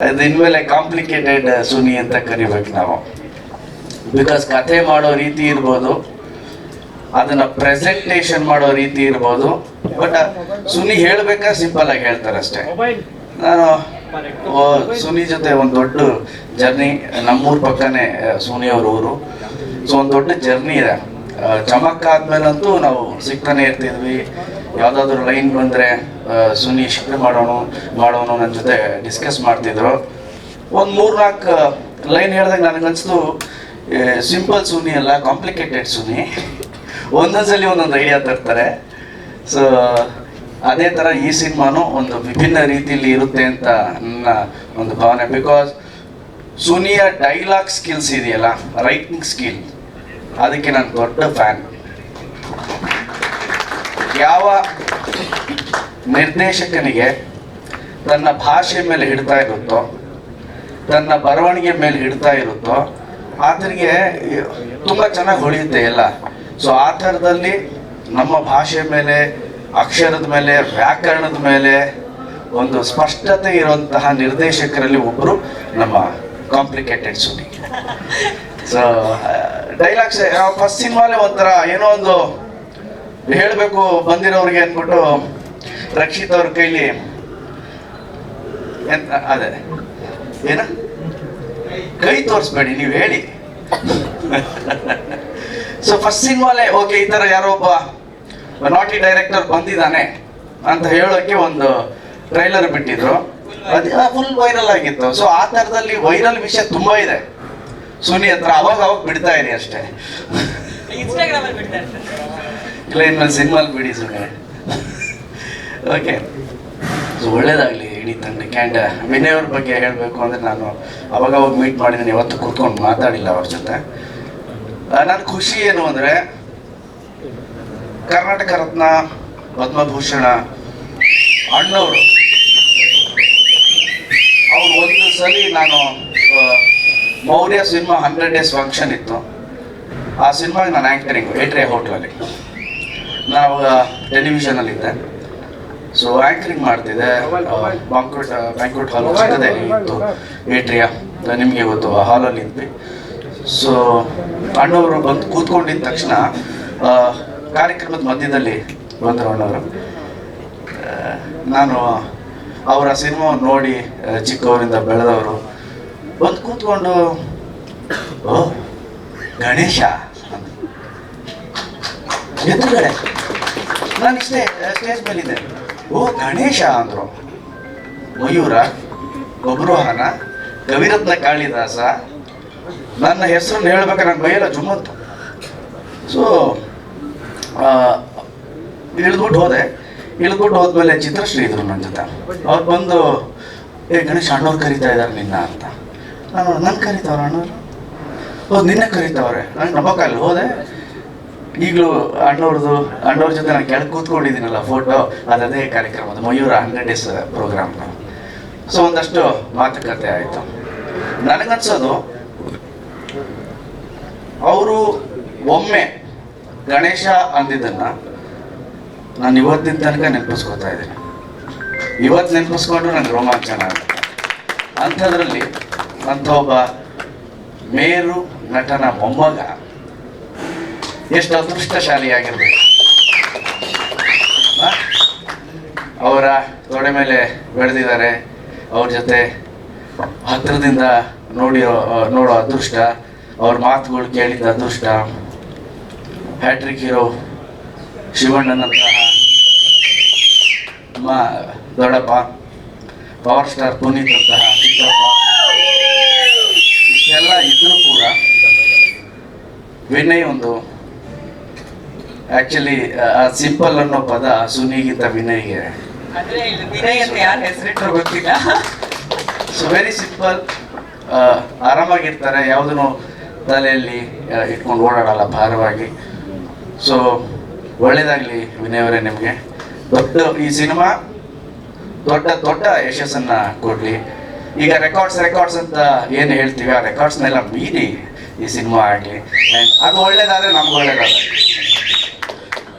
ಇನ್ಮೇಲೆ ಕಾಂಪ್ಲಿಕೇಟೆಡ್ ಸುನಿ ಅಂತ ಕರಿಬೇಕು ನಾವು. ಬಿಕಾಸ್ ಕಥೆ ಮಾಡೋ ರೀತಿ ಇರ್ಬೋದು ಅದನ್ನ ಪ್ರೆಸೆಂಟೇಷನ್ ಮಾಡೋ ರೀತಿ ಇರ್ಬೋದು ಬಟ್ ಸುನಿ ಹೇಳ್ಬೇಕಾ ಸಿಂಪಲ್ ಆಗಿ ಹೇಳ್ತಾರೆ ಅಷ್ಟೇ. ನಾನು ಸುನಿ ಜೊತೆ ಒಂದು ದೊಡ್ಡ ಜರ್ನಿ ನಮ್ಮೂರ್ ಪಕ್ಕನೇ ಸುನಿ ಅವ್ರ ಊರು. ಸೊ ಒಂದು ದೊಡ್ಡ ಜರ್ನಿ ಇದೆ. ಚಮಕ್ ಆದ್ಮೇಲಂತೂ ನಾವು ಸಿಗ್ತಾನೆ ಇರ್ತಿದ್ವಿ. ಯಾವ್ದಾದ್ರು ಲೈನ್ ಬಂದ್ರೆ ಸುನಿ ಶಿಫ್ಟ್ ಮಾಡೋಣ ಮಾಡೋಣ ನನ್ನ ಜೊತೆ ಡಿಸ್ಕಸ್ ಮಾಡ್ತಿದ್ರು. ಒಂದು ಮೂರು ನಾಲ್ಕು ಲೈನ್ ಹೇಳ್ದಾಗ ನನಗನ್ಸ್ತು ಸಿಂಪಲ್ ಸುನಿ ಅಲ್ಲ ಕಾಂಪ್ಲಿಕೇಟೆಡ್ ಸುನಿ ಒಂದೊಂದ್ಸಲಿ ಒಂದೊಂದು ಐಡಿಯಾ ತರ್ತಾರೆ. ಸೊ ಅದೇ ಥರ ಈ ಸಿನಿಮಾನು ಒಂದು ವಿಭಿನ್ನ ರೀತಿಯಲ್ಲಿ ಇರುತ್ತೆ ಅಂತ ನನ್ನ ಒಂದು ಭಾವನೆ. ಬಿಕಾಸ್ ಸುನಿಯ ಡೈಲಾಗ್ ಸ್ಕಿಲ್ಸ್ ಇದೆಯಲ್ಲ ರೈಟಿಂಗ್ ಸ್ಕಿಲ್ ಅದಕ್ಕೆ ನಾನು ದೊಡ್ಡ ಫ್ಯಾನ್ ಯಾವ ನಿರ್ದೇಶಕನಿಗೆ ತನ್ನ ಭಾಷೆ ಮೇಲೆ ಹಿಡ್ತಾ ಇರುತ್ತೋ, ತನ್ನ ಬರವಣಿಗೆ ಮೇಲೆ ಹಿಡ್ತಾ ಇರುತ್ತೋ, ಆತನಿಗೆ ತುಂಬ ಚೆನ್ನಾಗಿ ಹೊಳೆಯುತ್ತೆ ಎಲ್ಲ. ಸೊ ಆ ಥರದಲ್ಲಿ ನಮ್ಮ ಭಾಷೆ ಮೇಲೆ, ಅಕ್ಷರದ ಮೇಲೆ, ವ್ಯಾಕರಣದ ಮೇಲೆ ಒಂದು ಸ್ಪಷ್ಟತೆ ಇರುವಂತಹ ನಿರ್ದೇಶಕರಲ್ಲಿ ಒಬ್ಬರು ನಮ್ಮ complicated Suni. So dialogues first ಸಿನಿಮಾಲೆ ಒಂಥರ ಏನೋ ಒಂದು ಹೇಳಬೇಕು ಬಂದಿರೋರಿಗೆ ಅಂದ್ಬಿಟ್ಟು ರಕ್ಷಿತ್ ಅವ್ರ ಕೈಲಿ ಎಂತ ಅದೇ. ಏನ? ಕೈ ತೋರಿಸ್ಬೇಡಿ ನೀವು ಹೇಳಿ. ಸೊ ಫಸ್ಟ್ ಸಿನಿಮಾಲೆ ಓಕೆ ಈ ತರ ಯಾರೋ ಒಬ್ಬ ನಾಟಿ ಡೈರೆಕ್ಟರ್ ಬಂದಿದ್ದಾನೆ ಅಂತ ಹೇಳೋಕೆ ಒಂದು ಟ್ರೈಲರ್ ಬಿಟ್ಟಿದ್ರು. ಅದೇ ಫುಲ್ ವೈರಲ್ ಆಗಿತ್ತು. ಸೊ ಆ ಥರದಲ್ಲಿ ವೈರಲ್ ವಿಷಯ ತುಂಬಾ ಇದೆ. ಸುನಿ ಹತ್ರ ಅವಾಗ ಅವಾಗ ಬಿಡ್ತಾ ಇರಿ ಅಷ್ಟೇ. ಇನ್ಸ್ಟಾಗ್ರಾಮ್ ಅಲ್ಲಿ ಬಿಡ್ತಾರೆ ಇಲ್ಲ ಇನ್ಮೇಲೆ ಸಿನಿಮಾಲ್ ಬಿಡಿ ಸುಮ್ಮನೆ ಓಕೆ ಸೊ ಒಳ್ಳೇದಾಗಲಿ ಇಡೀ ತಂಡಕ್ಕೆ ಆ್ಯಂಡ್ ವಿನಯ್ ಅವ್ರ ಬಗ್ಗೆ ಹೇಳಬೇಕು ಅಂದರೆ ನಾನು ಅವಾಗ ಅವಾಗ ಮೀಟ್ ಮಾಡಿದ್ದೀನಿ ಯಾವತ್ತು ಕೂತ್ಕೊಂಡು ಮಾತಾಡಿಲ್ಲ ಅವ್ರ ಜೊತೆ. ನನ್ನ ಖುಷಿ ಏನು ಅಂದರೆ ಕರ್ನಾಟಕ ರತ್ನ, ಪದ್ಮಭೂಷಣ, ಅಣ್ಣವರು. ಅವ್ರು ಒಂದು ಸಲ ನಾನು Maurya cinema hundred days function ಇತ್ತು. ಆ ಸಿನಿಮಾಗೆ ನಾನು ಆ್ಯಕ್ಟರಿಂಗ್ ಏಟ್ರೆ ಹೋಟ್ಲಲ್ಲಿ ನಾವು ಟೆಲಿವಿಷನಲ್ಲಿ ಇದ್ದೆ ಸೊ ಆ್ಯಂಕರಿಂಗ್ ಮಾಡ್ತಿದ್ದೆ ಬ್ಯಾಂಕ್ವೆಟ್ ಬ್ಯಾಂಕ್ವೆಟ್ ಹಾಲ್ ಚಿಕ್ಕದಲ್ಲಿ ಇತ್ತು ಏಟ್ರಿಯಾ ನಿಮಗೆ ಇವತ್ತು ಆ ಹಾಲಲ್ಲಿ ಇದ್ವಿ. ಸೊ ಅಣ್ಣವರು ಬಂದು ಕೂತ್ಕೊಂಡಿದ್ದ ತಕ್ಷಣ ಕಾರ್ಯಕ್ರಮದ ಮಧ್ಯದಲ್ಲಿ ಬಂದರು ಅಣ್ಣವರು. ನಾನು ಅವರ ಸಿನಿಮಾ ನೋಡಿ ಚಿಕ್ಕವರಿಂದ ಬೆಳೆದವರು ಬಂದು ಕೂತ್ಕೊಂಡು, ಓ, ಗಣೇಶ. ಎದುರುಗಡೆ, ನಾನು ಇಷ್ಟೇ ಸ್ಟೇಜ್ ಮೇಲಿದ್ದೆ. ಓ ಗಣೇಶ ಅಂದ್ರು. ಮಯೂರ ಬಬ್ರುವಾಹನ ಕವಿರತ್ನ ಕಾಳಿದಾಸ, ನನ್ನ ಹೆಸರನ್ನು ಹೇಳ್ಬೇಕಾದ್ರೆ ನನ್ನ ಬೈಯಲ್ಲ ಜುಮ್ಮಂತು ಸೊ ಇಳಿದ್ಬಿಟ್ಟು ಹೋದೆ. ಇಳಿದ್ಬಿಟ್ಟು ಹೋದ್ಮೇಲೆ ಚಿತ್ರಶ್ರೀ ಇದ್ರು ನನ್ನ ಜೊತೆ. ಅವ್ರು ಬಂದು, ಏ ಗಣೇಶ, ಅಣ್ಣವ್ರು ಕರಿತಾ ಇದ್ದಾರೆ ನಿನ್ನ ಅಂತ. ನಾನು ನನ್ನ ಕರಿತಾವ್ರ ಅಣ್ಣವ್ರು? ಹೌದು ನಿನ್ನೆ ಕರಿತಾವ್ರೆ. ನಂಗೆ ಅಲ್ಲಿ ಹೋದೆ. ಈಗಲೂ ಅಣ್ಣವ್ರದ್ದು, ಅಣ್ಣವ್ರ ಜೊತೆ ನಾನು ಕೆಳಗೆ ಕೂತ್ಕೊಂಡಿದ್ದೀನಲ್ಲ ಫೋಟೋ ಅದೇ ಕಾರ್ಯಕ್ರಮದ ಮಯೂರ ಹಂಡ್ರೆಡ್ ಪ್ರೋಗ್ರಾಮ್ನ ಪ್ರೋಗ್ರಾಮ್ ಸೊ ಒಂದಷ್ಟು ಮಾತುಕತೆ ಆಯಿತು. ನನಗನ್ಸೋದು, ಅವರು ಒಮ್ಮೆ ಗಣೇಶ ಅಂದಿದ್ದನ್ನು ನಾನು ಇವತ್ತಿನ ತನಕ ನೆನಪಿಸ್ಕೊತಾ ಇದ್ದೀನಿ. ಇವತ್ತು ನೆನಪಿಸ್ಕೊಂಡ್ರು ನನಗೆ ರೋಮಾಂಚನ ಆಗುತ್ತೆ. ಅಂಥದ್ರಲ್ಲಿ ಅಂಥ ಒಬ್ಬ ಮೇರು ನಟನ ಮೊಮ್ಮಗ ಎಷ್ಟು ಅದೃಷ್ಟಶಾಲಿಯಾಗಿರ್ಬೇಕು? ಅವರ ತೊಡೆ ಮೇಲೆ ಬೆಳೆದಿದ್ದಾರೆ. ಅವ್ರ ಜೊತೆ ಹತ್ತಿರದಿಂದ ನೋಡಿ ನೋಡೋ ಅದೃಷ್ಟ, ಅವ್ರ ಮಾತುಗಳು ಕೇಳಿದ ಅದೃಷ್ಟ. ಹ್ಯಾಟ್ರಿಕ್ ಹೀರೋ ಶಿವಣ್ಣನಂತಹ ನಮ್ಮ ದೊಡ್ಡಪ್ಪ, ಪವರ್ ಸ್ಟಾರ್ ಪುನೀತ್ ಅಂತಹ ಇಷ್ಟೆಲ್ಲ ಇದ್ರೂ ಕೂಡ ವಿನಯ್ ಒಂದು ಆಕ್ಚುಲಿ ಸಿಂಪಲ್ ಅನ್ನೋ ಪದ ಸುನಿಗಿಂತ ವಿನಯ್ಗೆ. ವಿನಯ್ ಅಂತ ಯಾರ ಹೆಸರಿಟ್ಟರು ಗೊತ್ತಿಲ್ಲ. ಸೊ ವೆರಿ ಸಿಂಪಲ್ ಆರಾಮಾಗಿರ್ತಾರೆ. ಯಾವುದನ್ನು ತಲೆಯಲ್ಲಿ ಇಟ್ಕೊಂಡು ಓಡಾಡಲ್ಲ ಭಾರವಾಗಿ. ಸೊ ಒಳ್ಳೇದಾಗಲಿ ವಿನಯವರೇ ಅವರೇ ನಿಮಗೆ. ದೊಡ್ಡ ಈ ಸಿನಿಮಾ ದೊಡ್ಡ ದೊಡ್ಡ ಯಶಸ್ಸನ್ನ ಕೊಡಲಿ. ಈಗ ರೆಕಾರ್ಡ್ಸ್ ರೆಕಾರ್ಡ್ಸ್ ಅಂತ ಏನು ಹೇಳ್ತೀವಿ? ಆ ರೆಕಾರ್ಡ್ಸ್ನೆಲ್ಲ ಮೀರಿ ಈ ಸಿನಿಮಾ ಆಗಲಿ. ಅದು ಒಳ್ಳೇದಾದರೆ ನಮ್ಗೆ ಒಳ್ಳೇದಾದ್ರೆ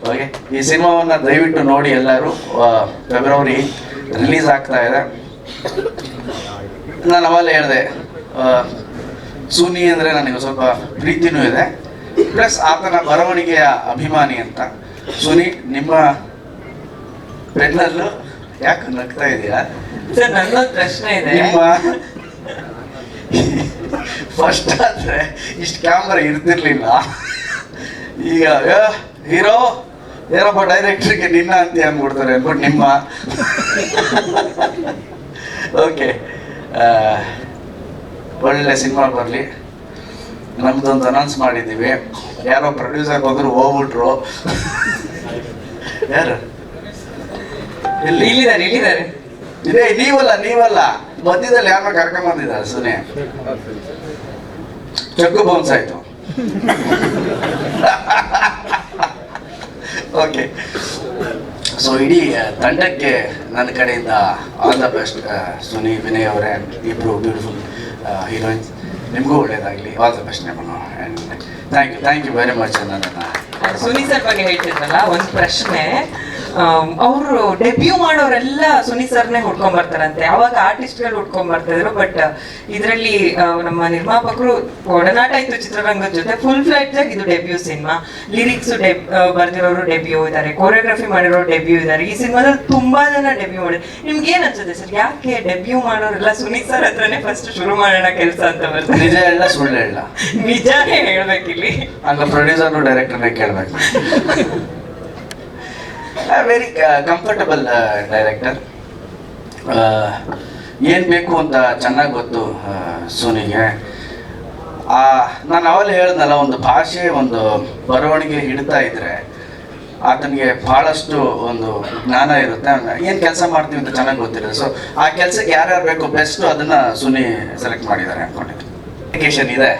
ಓಕೆ ಈ ಸಿನಿಮಾವನ್ನು ದಯವಿಟ್ಟು ನೋಡಿ ಎಲ್ಲರೂ. ಫೆಬ್ರವರಿ ರಿಲೀಸ್ ಆಗ್ತಾ ಇದೆ. ನಾನು ಅವಾಗಲೇ ಹೇಳಿದೆ ಸುನಿ ಅಂದರೆ ನನಗೆ ಸ್ವಲ್ಪ ಪ್ರೀತಿನೂ ಇದೆ. ಪ್ಲಸ್ ಆತನ ಬರವಣಿಗೆಯ ಅಭಿಮಾನಿ ಅಂತ. ಸುನಿ ನಿಮ್ಮ ಪೆನ್ನಲ್ಲೂ ಯಾಕೆ ನಗ್ತಾ ಇದೆಯಾ? ನನ್ನ ನನ್ನೊಂದು ಪ್ರಶ್ನೆ ಇದೆ. ನಿಮ್ಮ ಫಸ್ಟ್ ಆದರೆ ಇಷ್ಟು ಕ್ಯಾಮ್ರಾ ಇರ್ತಿರ್ಲಿಲ್ಲ. ಈಗ ಹೀರೋ ಏನಪ್ಪ ಡೈರೆಕ್ಟ್ರಿಗೆ ನಿನ್ನ ಅಂತ ಅಂದ್ಬಿಡ್ತಾರೆ ಅಂದ್ಬಿಟ್ಟು ನಿಮ್ಮ. ಓಕೆ ಒಳ್ಳೆ ಸಿನಿಮಾ ಬರಲಿ. ನಮ್ದೊಂದು ಅನೌನ್ಸ್ ಮಾಡಿದ್ದೀವಿ. ಯಾರೋ ಪ್ರೊಡ್ಯೂಸರ್ ಹೋದ್ರು ಹೋಗ್ಬಿಟ್ರು. ಯಾರು? ಇಲ್ಲಿ ಇಲ್ಲಿದ್ದಾರೆ ಇಲ್ಲಿದ್ದಾರೆ. ಇದೇ ನೀವಲ್ಲ ನೀವಲ್ಲ. ಮಧ್ಯದಲ್ಲಿ ಯಾರನ್ನ ಕರ್ಕೊಂಡ್ ಬಂದಿದ್ದಾರೆ ಸುನೆ. ಚಕ್ಕು ಬೌನ್ಸ್ ಆಯ್ತು. ಓಕೆ ಸೊ ಇಡೀ ತಂಡಕ್ಕೆ ನನ್ನ ಕಡೆಯಿಂದ all the best Suni Vinay ಅವರೇ, ಇಬ್ರು ಬ್ಯೂಟಿಫುಲ್ ಹೀರೋಯಿನ್ಸ್ ನಿಮಗೂ ಒಳ್ಳೇದಾಗಲಿ. ಆಲ್ ದ ಬೆಸ್ಟ್ ನಿಮ್ಮನ್ನು and thank you thank you very much ನನ್ನ ಸುನಿ ಸರ್ ಬಗ್ಗೆ ಹೇಳ್ತಿದ್ರಲ್ಲ ಒಂದು ಪ್ರಶ್ನೆ. ಅವರು ಡೆಬ್ಯೂ ಮಾಡೋರೆಲ್ಲ ಸುನಿ ಸರ್ನೇ ಹುಡ್ಕೊಂಡ್ ಬರ್ತಾರಂತೆ. ಅವಾಗ ಆರ್ಟಿಸ್ಟ್ಗಳು ಹುಡ್ಕೊಂಡ್ ಬರ್ತಿದ್ರು ಬಟ್ ಇದರಲ್ಲಿ ನಮ್ಮ ನಿರ್ಮಾಪಕರು ಒಡನಾಟ ಇತ್ತು ಚಿತ್ರರಂಗದ ಜೊತೆ ಫುಲ್ ಫ್ಲೈಟ್ ಆಗಿ ಇದು ಡೆಬ್ಯೂ ಸಿನಿಮಾ. ಲಿರಿಕ್ಸ್ ಬರ್ದಿರೋರು ಡೆಬ್ಯೂ ಇದ್ದಾರೆ ಕೊರಿಯೋಗ್ರಫಿ ಮಾಡಿರೋ ಡೆಬ್ಯೂ ಇದ್ದಾರೆ ಈ ಸಿನಿಮಾದಲ್ಲಿ ತುಂಬಾ ಜನ ಡೆಬ್ಯೂ ಮಾಡಿದ್ರು ನಿಮ್ಗೆ ಏನ್ ಅನ್ಸುತ್ತೆ ಸರ್? ಯಾಕೆ ಡೆಬ್ಯೂ ಮಾಡೋರೆಲ್ಲ ಸುನಿ ಸರ್ ಹತ್ರನೇ ಫಸ್ಟ್ ಶುರು ಮಾಡೋಣ ಕೆಲಸ ಅಂತ ಬರ್ತಾರೆ? ನಿಜ ಹೇಳ ಸುಳ್ಳು ಹೇಳ ನಿಜಾನೇ ಹೇಳ್ಬೇಕಿಲ್ಲಿ. ಅಲ್ಲ ಪ್ರೊಡ್ಯೂಸರ್ ಡೈರೆಕ್ಟರ್ನೇ ಕೇಳಬೇಕು. ವೆರಿ ಕಂಫರ್ಟಬಲ್ ಡೈರೆಕ್ಟರ್ ಏನು ಬೇಕು ಅಂತ ಚೆನ್ನಾಗಿ ಗೊತ್ತು ಸೋನಿಗೆ. ಆ, ನಾನು ಅವಲ್ಲಿ ಹೇಳ್ದಲ್ಲ ಒಂದು ಭಾಷೆ ಒಂದು ಬರವಣಿಗೆ ಹಿಡ್ತಾ ಇದ್ರೆ ಆತನಿಗೆ ಭಾಳಷ್ಟು ಒಂದು ಜ್ಞಾನ ಇರುತ್ತೆ. ಏನು ಕೆಲಸ ಮಾಡ್ತೀವಿ ಅಂತ ಚೆನ್ನಾಗಿ ಗೊತ್ತಿರುತ್ತೆ ಸೊ ಆ ಕೆಲಸಕ್ಕೆ ಯಾರ್ಯಾರು ಬೇಕು ಬೆಸ್ಟು ಅದನ್ನು ಸುನಿ ಸೆಲೆಕ್ಟ್ ಮಾಡಿದ್ದಾರೆ ಅನ್ಕೊಂಡಿದ್ದು. ಅಪ್ಲಿಕೇಶನ್ ಇದೆ.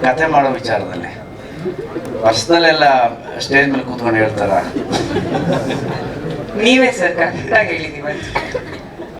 ಕತೆ ಮಾಡೋ ವಿಚಾರದಲ್ಲಿ. ವರ್ಷದಲ್ಲೆಲ್ಲ ಸ್ಟೇಜ್ ಮೇಲೆ ಕೂತ್ಕೊಂಡು ಹೇಳ್ತಾರ? ನೀವೇ ಸರ್ ಕರೆಕ್ಟಾಗಿ ಹೇಳಿದೀವಿ